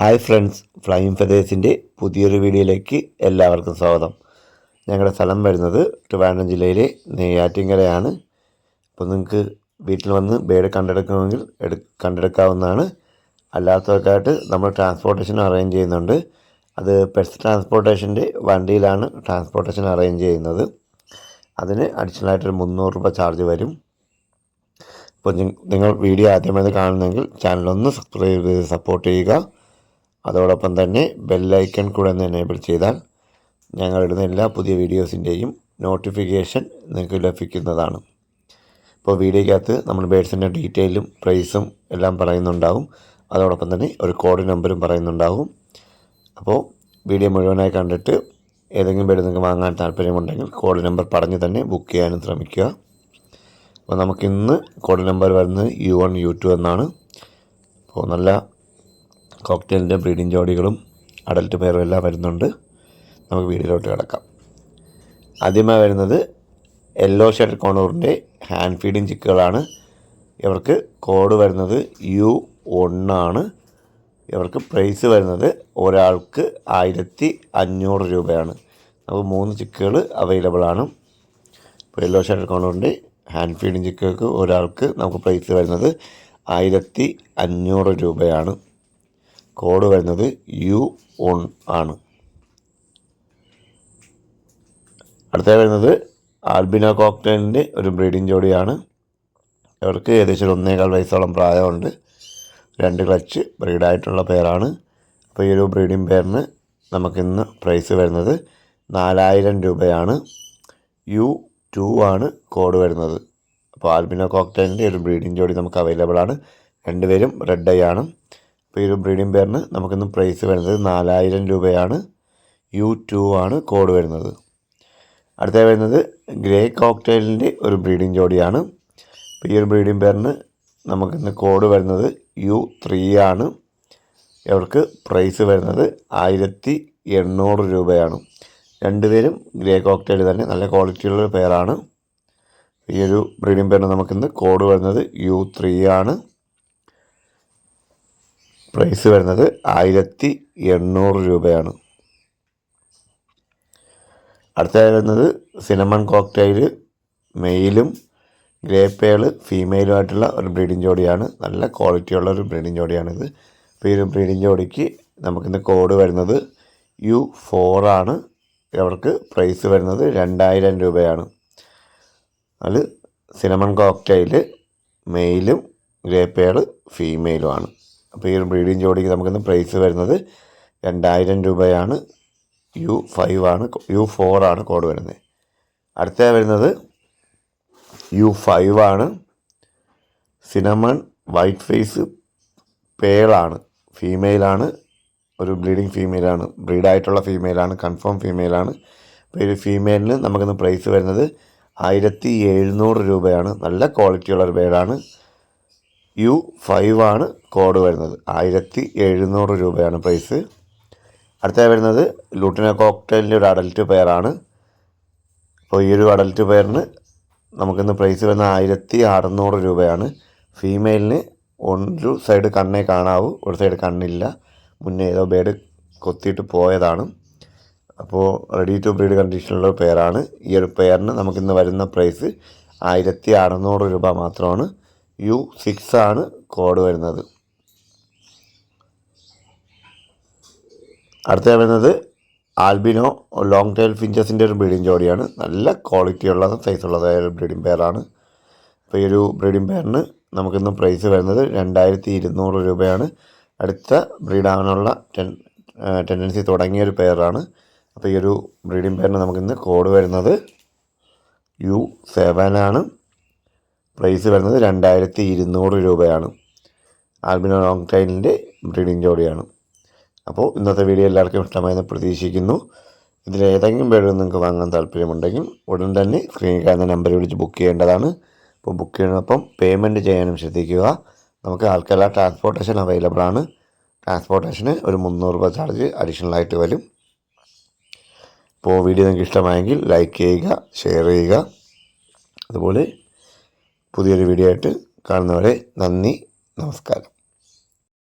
Hi friends flying ഫെതേഴ്സിന്റെ പുതിയൊരു വീഡിയോയിലേക്ക് എല്ലാവർക്കും സ്വാഗതം. ഞങ്ങളുടെ സ്ഥലം വരുന്നത് ട്രിവാൻഡ്രം ജില്ലയിലെ നെയ്യാറ്റിങ്കരയാണ് അപ്പോൾ നിങ്ങൾക്ക് വീട്ടിൽ വന്ന് ബേഡ് കണ്ടെടുക്കണമെങ്കിൽ എടു കണ്ടെടുക്കാവുന്നതാണ്. അല്ലാത്തവർക്കായിട്ട് നമ്മൾ ട്രാൻസ്പോർട്ടേഷൻ അറേഞ്ച് ചെയ്യുന്നുണ്ട്. അത് പെറ്റ്സ് ട്രാൻസ്പോർട്ടേഷന്റെ വണ്ടിയിലാണ് ട്രാൻസ്പോർട്ടേഷൻ അറേഞ്ച് ചെയ്യുന്നത്. അതിന് അഡീഷണൽ ആയിട്ടൊരു മുന്നൂറ് രൂപ ചാർജ് വരും. അപ്പോൾ നിങ്ങൾ വീഡിയോ ആദ്യമായി കാണുന്നെങ്കിൽ ചാനലൊന്ന് സബ്സ്ക്രൈബ് ചെയ്ത് സപ്പോർട്ട് ചെയ്യുക. അതോടൊപ്പം തന്നെ ബെല്ലൈക്കൺ കൂടെ ഒന്ന് എനേബിൾ ചെയ്താൽ ഞങ്ങളിടുന്ന എല്ലാ പുതിയ വീഡിയോസിന്റെയും നോട്ടിഫിക്കേഷൻ നിങ്ങൾക്ക് ലഭിക്കുന്നതാണ്. ഇപ്പോൾ വീഡിയോക്കകത്ത് നമ്മൾ ബേഡ്സിന്റെ ഡീറ്റെയിലും പ്രൈസും എല്ലാം പറയുന്നുണ്ടാവും. അതോടൊപ്പം തന്നെ ഒരു കോഡ് നമ്പറും പറയുന്നുണ്ടാവും. അപ്പോൾ വീഡിയോ മുഴുവനായി കണ്ടിട്ട് ഏതെങ്കിലും ബേഡ് നിങ്ങൾക്ക് വാങ്ങാൻ താല്പര്യമുണ്ടെങ്കിൽ കോഡ് നമ്പർ പറഞ്ഞ് തന്നെ ബുക്ക് ചെയ്യാനും ശ്രമിക്കുക. അപ്പോൾ നമുക്കിന്ന് കോഡ് നമ്പർ വരുന്നത് യു വൺ യു ടു എന്നാണ്. അപ്പോൾ നല്ല കോക്ടെയിലിന്റെ ബ്രീഡിംഗ് ജോഡികളും അഡൽട്ട് പെയറും എല്ലാം വരുന്നുണ്ട്. നമുക്ക് വീഡിയോയിലോട്ട് കിടക്കാം. ആദ്യമായി വരുന്നത് യെല്ലോ ഷെഡ് കോണൂറിന്റെ ഹാൻഡ് ഫീഡിങ് ചിക്കുകളാണ്. ഇവർക്ക് കോഡ് വരുന്നത് യു ഒന്നാണ്. ഇവർക്ക് പ്രൈസ് വരുന്നത് ഒരാൾക്ക് ആയിരത്തി അഞ്ഞൂറ് രൂപയാണ്. നമുക്ക് മൂന്ന് ചിക്കുകൾ അവൈലബിൾ ആണ്. ഇപ്പോൾ യെല്ലോ ഷെഡ് കോണൂറിന്റെ ഹാൻഡ് ഫീഡിങ് ചിക്കുകൾക്ക് ഒരാൾക്ക് നമുക്ക് പ്രൈസ് വരുന്നത് ആയിരത്തി അഞ്ഞൂറ് രൂപയാണ്. കോഡ് വരുന്നത് യു ഒൺ ആണ്. അടുത്ത വരുന്നത് ആൽബിനോ കോക്ടൈലിന്റെ ഒരു ബ്രീഡിംഗ് ജോഡിയാണ്. ഇവർക്ക് ഏകദേശം ഒന്നേകാൽ വയസ്സോളം പ്രായമുണ്ട്. രണ്ട് ക്ലച്ച് ബ്രീഡായിട്ടുള്ള പേരാണ് അപ്പോൾ ഈ ഒരു ബ്രീഡിംഗ് പേരിന് നമുക്കിന്ന് പ്രൈസ് വരുന്നത് നാലായിരം രൂപയാണ്. യു ടു ആണ് കോഡ് വരുന്നത്. അപ്പോൾ ആൽബിനോ കോക്ടൈലിന്റെ ഒരു ബ്രീഡിംഗ് ജോഡി നമുക്ക് അവൈലബിൾ ആണ് രണ്ടുപേരും റെഡ് ഐ ആണ്. അപ്പോൾ ഈ ഒരു ബ്രീഡിംഗ് പെയറിന് നമുക്കിന്ന് പ്രൈസ് വരുന്നത് നാലായിരം രൂപയാണ്. യു ടു ആണ് കോഡ് വരുന്നത്. അടുത്ത വരുന്നത് ഗ്രേ കോക്ടെയിലിന്റെ ഒരു ബ്രീഡിംഗ് ജോഡിയാണ്. ഇപ്പോൾ ഈ ഒരു ബ്രീഡിംഗ് പെയറിന് നമുക്കിന്ന് കോഡ് വരുന്നത് യു ത്രീ ആണ്. ഇവർക്ക് പ്രൈസ് വരുന്നത് ആയിരത്തി എണ്ണൂറ് രൂപയാണ് രണ്ടുപേരും ഗ്രേ കോക്ടെയിൽ തന്നെ നല്ല ക്വാളിറ്റിയുള്ള പെയറാണ് ഈ ഒരു ബ്രീഡിംഗ് പെയറിന് നമുക്കിന്ന് കോഡ് വരുന്നത് യു ത്രീ ആണ്. പ്രൈസ് വരുന്നത് ആയിരത്തി എണ്ണൂറ് രൂപയാണ്. അടുത്തതായി വരുന്നത് സിനമൺ കോക്ടെയിൽ മെയിലും ഗ്രേപ്പേൾ ഫീമെയിലുമായിട്ടുള്ള ഒരു ബ്രീഡിംഗ് ജോഡിയാണ്. നല്ല ക്വാളിറ്റിയുള്ള ഒരു ബ്രീഡിംഗ് ജോഡിയാണിത്. അപ്പോൾ ഈ ഒരു ബ്രീഡിംഗ് ജോഡിക്ക് നമുക്കിന്ന് കോഡ് വരുന്നത് യു ഫോറാണ് അവർക്ക് പ്രൈസ് വരുന്നത് രണ്ടായിരം രൂപയാണ്. അത് സിനമൺ കോക്ടൈൽ മെയിലും ഗ്രേപ്പേൾ ഫീമെയിലുമാണ് അപ്പോൾ ഈ ഒരു ജോഡിക്ക് നമുക്കിന്ന് പ്രൈസ് വരുന്നത് രണ്ടായിരം രൂപയാണ്. യു ഫൈവ് ആണ് യു ഫോർ ആണ് കോഡ് വരുന്നത്. അടുത്ത വരുന്നത് യു ഫൈവ് ആണ്. സിനമൺ വൈറ്റ് ഫേസ് പേളാണ് ഫീമെയിലാണ് ഒരു ബ്ലീഡിങ് ഫീമെയിലാണ് ബ്രീഡായിട്ടുള്ള ഫീമെയിലാണ് കൺഫേം ഫീമെയിലാണ് അപ്പോൾ ഒരു ഫീമെയിലിന് നമുക്കിന്ന് പ്രൈസ് വരുന്നത് ആയിരത്തി എഴുന്നൂറ് രൂപയാണ്. നല്ല ക്വാളിറ്റിയുള്ള ഒരു ബേഡാണ് യു ഫൈവ് ആണ് കോഡ് വരുന്നത്. ആയിരത്തി എഴുന്നൂറ് രൂപയാണ് പ്രൈസ് അടുത്തതായി വരുന്നത് ലൂട്ടിന കോക്ടെയിലിന്റെ ഒരു അഡൽറ്റ് പെയറാണ് അപ്പോൾ ഈ ഒരു അഡൽറ്റ് പെയറിന് നമുക്കിന്ന് പ്രൈസ് വരുന്നത് ആയിരത്തി അറുന്നൂറ് രൂപയാണ്. ഫീമെയിലിന് ഒരു സൈഡ് കണ്ണേ കാണാവൂ ഒരു സൈഡ് കണ്ണില്ല. മുന്നേ ഏതോ ബേഡ് കൊത്തിയിട്ട് പോയതാണ്. അപ്പോൾ റെഡി ടു ബ്രീഡ് കണ്ടീഷനിലുള്ള പെയറാണ് ഈ ഒരു പെയറിന് നമുക്കിന്ന് വരുന്ന പ്രൈസ് ആയിരത്തി അറുന്നൂറ് രൂപ മാത്രമാണ്. യു സിക്സ് ആണ് കോഡ് വരുന്നത്. അടുത്ത വരുന്നത് ആൽബിനോ ലോങ് ടൈൽ ഫിഞ്ചസിന്റെ ഒരു ബ്രീഡിംഗ് ജോഡിയാണ്. നല്ല ക്വാളിറ്റി ഉള്ള സൈസ് ഉള്ളതായ ഒരു ബ്രീഡിംഗ് പെയറാണ് അപ്പോൾ ഈ ഒരു ബ്രീഡിംഗ് പെയറിന് നമുക്കിന്ന് പ്രൈസ് വരുന്നത് രണ്ടായിരത്തി ഇരുന്നൂറ് രൂപയാണ്. അടുത്ത ബ്രീഡാവാനുള്ള ടെൻ ടെൻഡൻസി തുടങ്ങിയ ഒരു പെയറാണ് അപ്പോൾ ഈ ഒരു ബ്രീഡിംഗ് പെയറിന് നമുക്കിന്ന് കോഡ് വരുന്നത് യു സെവനാണ് പ്രൈസ് വരുന്നത് രണ്ടായിരത്തി ഇരുന്നൂറ് രൂപയാണ്. ആൽബിനോ ലോങ് ടൈലിന്റെ ബ്രീഡിംഗ് ജോഡിയാണ്. അപ്പോൾ ഇന്നത്തെ വീഡിയോ എല്ലാവർക്കും ഇഷ്ടമായെന്ന് പ്രതീക്ഷിക്കുന്നു. ഇതിലേതെങ്കിലും പേര് നിങ്ങൾക്ക് വാങ്ങാൻ താല്പര്യമുണ്ടെങ്കിൽ ഉടൻ തന്നെ സ്ക്രീനിൽ കാണുന്ന നമ്പർ വിളിച്ച് ബുക്ക് ചെയ്യേണ്ടതാണ്. അപ്പോൾ ബുക്ക് ചെയ്യുന്നപ്പം പേയ്മെന്റ് ചെയ്യാനും ശ്രദ്ധിക്കുക. നമുക്ക് ആൾക്കല്ല ട്രാൻസ്പോർട്ടേഷൻ അവൈലബിൾ ആണ്. ട്രാൻസ്പോർട്ടേഷന് ഒരു മുന്നൂറ് രൂപ ചാർജ് അഡീഷണൽ ആയിട്ട് വരും. അപ്പോൾ വീഡിയോ നിങ്ങൾക്ക് ഇഷ്ടമായെങ്കിൽ ലൈക്ക് ചെയ്യുക ഷെയർ ചെയ്യുക. അതുപോലെ പുതിയൊരു വീഡിയോ ആയിട്ട് കാണുന്നവരെ നന്ദി നമസ്കാരം.